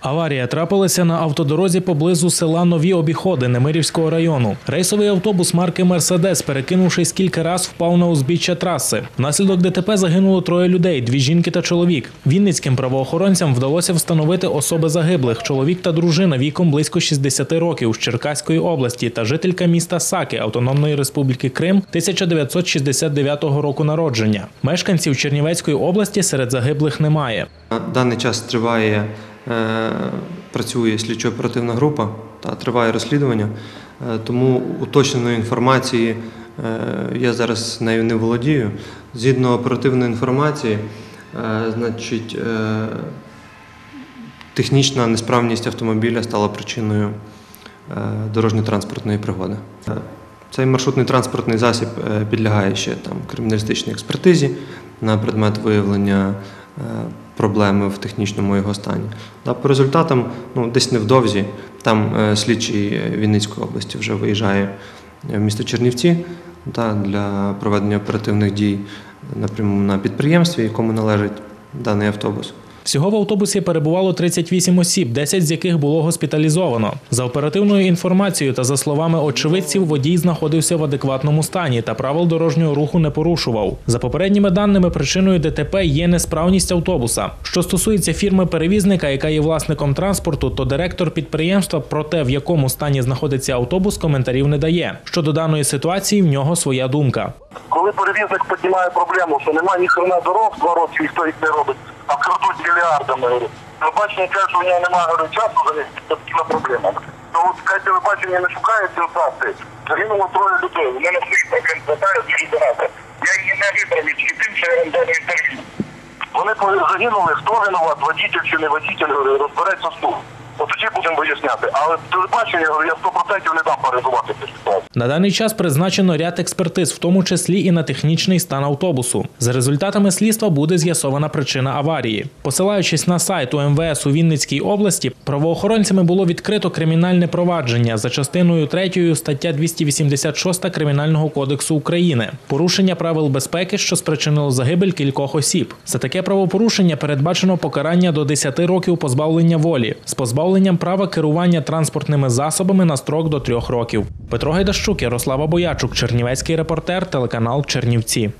Аварія трапилася на автодорозі поблизу села Нові Обіходи Немирівського району. Рейсовий автобус марки Мерседес, перекинувшись кілька раз, впав на узбіччя траси. Внаслідок ДТП загинуло троє людей: дві жінки та чоловік. Вінницьким правоохоронцям вдалося встановити особи загиблих: чоловік та дружина віком близько 60 років з Черкаської області та жителька міста Саки Автономної Республіки Крим 1969 року народження. Мешканців Чернівецької області серед загиблих немає. На даний час триває, працює слідчо-оперативна група та триває розслідування, Е, тому уточненої інформації е, я зараз нею не володію. Згідно оперативної інформації, е, значить, е, технічна несправність автомобіля стала причиною е, дорожньо-транспортної пригоди. Е, Цей маршрутний транспортний засіб е, підлягає ще там криміналістичній експертизі на предмет виявлення е, проблеми в технічному його стані. Да, по результатам, ну десь невдовзі, там е, слідчий е, Вінницької області вже виїжджає в місто Чернівці да, для проведення оперативних дій напряму на підприємстві, якому належить даний автобус. Всього в автобусі перебувало 38 осіб, 10 з яких було госпіталізовано. За оперативною інформацією та за словами очевидців, водій знаходився в адекватному стані та правил дорожнього руху не порушував. За попередніми даними, причиною ДТП є несправність автобуса. Що стосується фірми перевізника, яка є власником транспорту, то директор підприємства про те, в якому стані знаходиться автобус, коментарів не дає. Щодо даної ситуації, в нього своя думка. Коли перевізник піднімає проблему, що немає ні хрена дорог, два роки ніхто їх не робить, а крадуть мільярдами. Телебачення каже, що в нього немає часу це такими проблемами. То от хай телебачення не шукає ці. Загинуло троє людей. У мене всіх хватає дуже багато. Я її не виправлю тільки тим, що я вам дав інтерв'ю. Вони загинули, хто винуват, водитель чи не водитель, розбереться суд. От тоді будемо виясняти. Але телебачення, я 100% не дам передувати цю ситуацію. На даний час призначено ряд експертиз, в тому числі і на технічний стан автобусу. За результатами слідства буде з'ясована причина аварії. Посилаючись на сайт УМВС у Вінницькій області, правоохоронцями було відкрито кримінальне провадження за частиною 3 стаття 286 Кримінального кодексу України. Порушення правил безпеки, що спричинило загибель кількох осіб. За таке правопорушення передбачено покарання до 10 років позбавлення волі з позбавленням права керування транспортними засобами на строк до трьох років. Петро Гайдащук, Ярослава Боячук, Чернівецький репортер, телеканал Чернівці.